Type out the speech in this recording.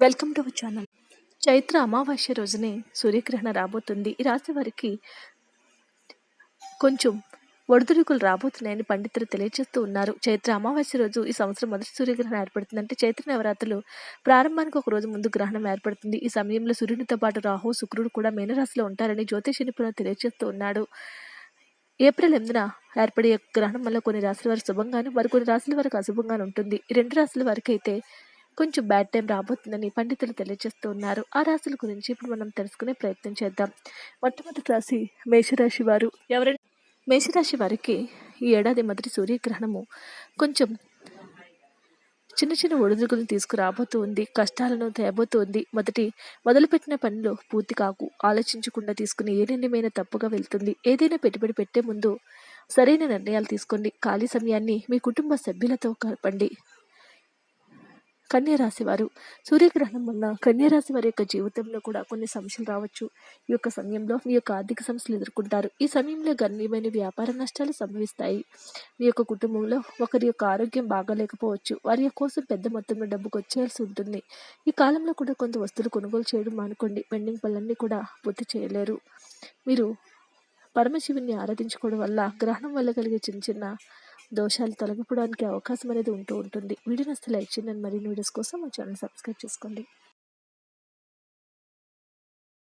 Welcome to our channel. Chaitra అమావాస్య రోజునే సూర్యగ్రహణం రాబోతుంది. ఈ రాశి వారికి కొంచెం ఒడిదుడుకులు రాబోతున్నాయని పండితులు తెలియజేస్తూ ఉన్నారు. చైత్ర అమావాస్య రోజు ఈ సంవత్సరం మొదటి సూర్యగ్రహణం ఏర్పడుతుంది అంటే చైత్ర నవరాత్రులు ప్రారంభానికి ఒక రోజు ముందు గ్రహణం ఏర్పడుతుంది. ఈ సమయంలో సూర్యునితో పాటు రాహు శుక్రుడు కూడా మీనరాశిలో ఉంటారని జ్యోతిష నిపుణులు తెలియజేస్తూ ఉన్నాడు. ఏప్రిల్ ఎనిమిదిన ఏర్పడే గ్రహణం వల్ల కొన్ని రాశుల వారు శుభంగాను మరి కొన్ని రాశుల వరకు అశుభంగాను ఉంటుంది. ఈ రెండు రాశుల వరకు అయితే కొంచెం బ్యాడ్ టైం రాబోతుందని పండితులు తెలియజేస్తూ ఉన్నారు. ఆ రాశుల గురించి ఇప్పుడు మనం తెలుసుకునే ప్రయత్నం చేద్దాం. మొట్టమొదటి రాశి మేషరాశి వారు. ఎవరైనా మేషరాశి వారికి ఈ ఏడాది మొదటి సూర్యగ్రహణము కొంచెం చిన్న చిన్న ఒడిదుడుకులను తీసుకురాబోతూ ఉంది. కష్టాలను తేబోతూ ఉంది. మొదటి మొదలుపెట్టిన పనులు పూర్తి కాకు. ఆలోచించకుండా తీసుకుని ఏ నిర్ణయమైన తప్పుగా వెళ్తుంది. ఏదైనా పెట్టుబడి పెట్టే ముందు సరైన నిర్ణయాలు తీసుకోండి. ఖాళీ సమయాన్ని మీ కుటుంబ సభ్యులతో గడపండి కన్యరాశి వారు సూర్యగ్రహణం వల్ల కన్యరాశి వారి యొక్క జీవితంలో కూడా కొన్ని సమస్యలు రావచ్చు. ఈ యొక్క సమయంలో మీ యొక్క ఆర్థిక సమస్యలు ఎదుర్కొంటారు. ఈ సమయంలో గణనీయమైన వ్యాపార నష్టాలు సంభవిస్తాయి. మీ యొక్క కుటుంబంలో ఒకరి యొక్క ఆరోగ్యం బాగాలేకపోవచ్చు. వారి కోసం పెద్ద మొత్తంలో డబ్బుకు వచ్చేయాల్సి ఉంటుంది. ఈ కాలంలో కూడా కొంత వస్తువులు కొనుగోలు చేయడం మానుకోండి. పెండింగ్ పనులన్నీ కూడా పూర్తి చేయలేరు. మీరు పరమశివుని ఆరాధించుకోవడం వల్ల గ్రహణం వల్ల కలిగే చిన్న చిన్న దోషాలు తొలగిపోవడానికి అవకాశం అనేది ఉంటూ ఉంటుంది. వీడియో నస్తే లైక్ చేయండి. మరిన్ని వీడియోస్ కోసం మా ఛానల్ సబ్స్క్రైబ్ చేసుకోండి.